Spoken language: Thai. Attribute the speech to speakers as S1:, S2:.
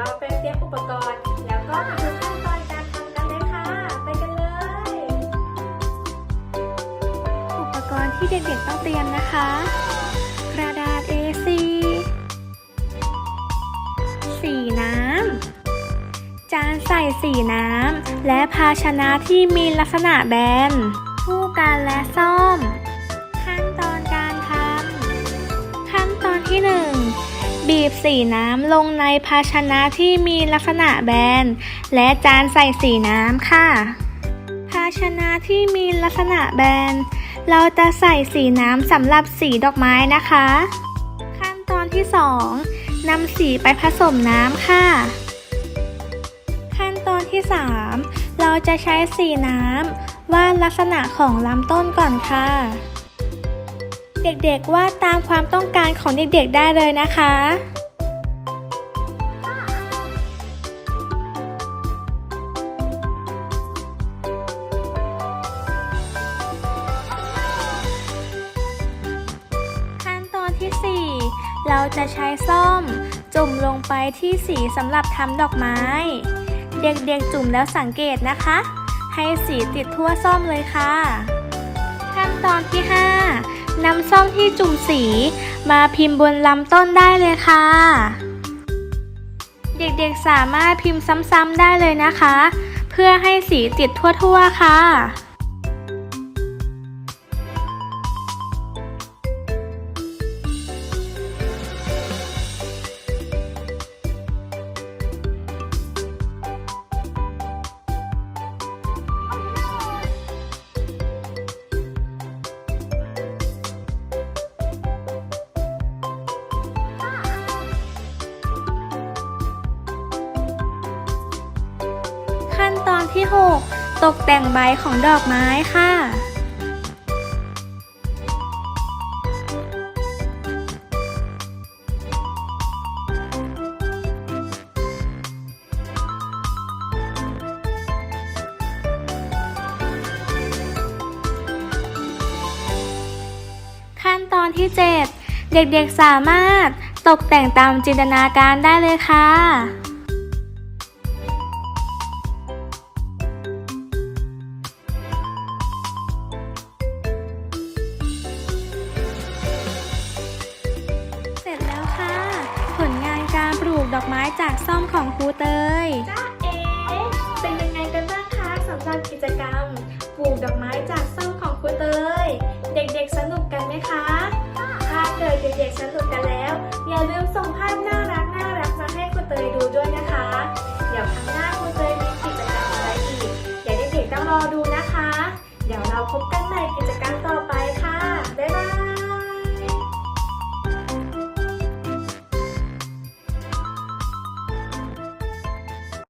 S1: เราไปเตรียมอุปกรณ์ แล้วก็ขั้นตอนการทำกันเลยค่ะ ไปกันเลย อุปกรณ์ที่เด็กๆต้องเตรียมนะคะ กระดาษ A4 สีน้ำ จานใส่สีน้ำ และภาชนะที่มีลักษณะแบนคู่กันและซ่อม ขั้นตอนการทำขั้นตอนที่หนึ่ง บีบสีน้ำลงในภาชนะที่มีลักษณะแบน และจานใส่สีน้ำค่ะ ภาชนะที่มีลักษณะแบน เราจะใส่สีน้ำสำหรับสีดอกไม้นะคะ ขั้นตอนที่ 2นำสีไปผสมน้ำค่ะ ขั้นตอนที่ 3 เราจะใช้สีน้ำวาดลักษณะของลำต้นก่อนค่ะ เด็กๆวาดตามความต้องการของเด็กๆได้เลยนะคะขั้นตอนที่ 4 เราจะใช้ส้อม จุ่มลงไปที่สีสำหรับทำดอกไม้ เด็กๆจุ่มแล้วสังเกตนะคะ ให้สีติดทั่วส้อมเลยค่ะ ขั้นตอนที่ 5 นำส้อมที่จุ่มสี มาพิมพ์บนลำต้นได้เลยค่ะ เด็กๆสามารถพิมพ์ซ้ำๆได้เลยนะคะ เพื่อให้สีติดทั่วๆค่ะ ขั้นตอนที่ 6 ตกแต่งใบของดอกไม้ค่ะขั้นตอนที่ 7 เด็กๆสามารถตกแต่งตามจินตนาการได้เลยค่ะ อกไม้จากซ่อมของครูเตย จ้าเอ๋เป็นยังไงกันบ้างคะสำหรับกิจกรรมปลูกดอกไม้จากส้มของคุณเตย เด็กๆสนุกกันไหมคะ ถ้าเกิดเด็กๆสนุกกันแล้ว อย่าลืมส่งภาพน่ารักน่ารักมาให้คุณเตยดูด้วยนะคะ เดี๋ยวครั้งหน้าคุณเตยมีกิจกรรมอะไรอีกเดี๋ยวเด็กๆต้องรอดูนะคะ เดี๋ยวเราพบกันใหม่กิจกรรมต่อไปค่ะบ๊ายบาย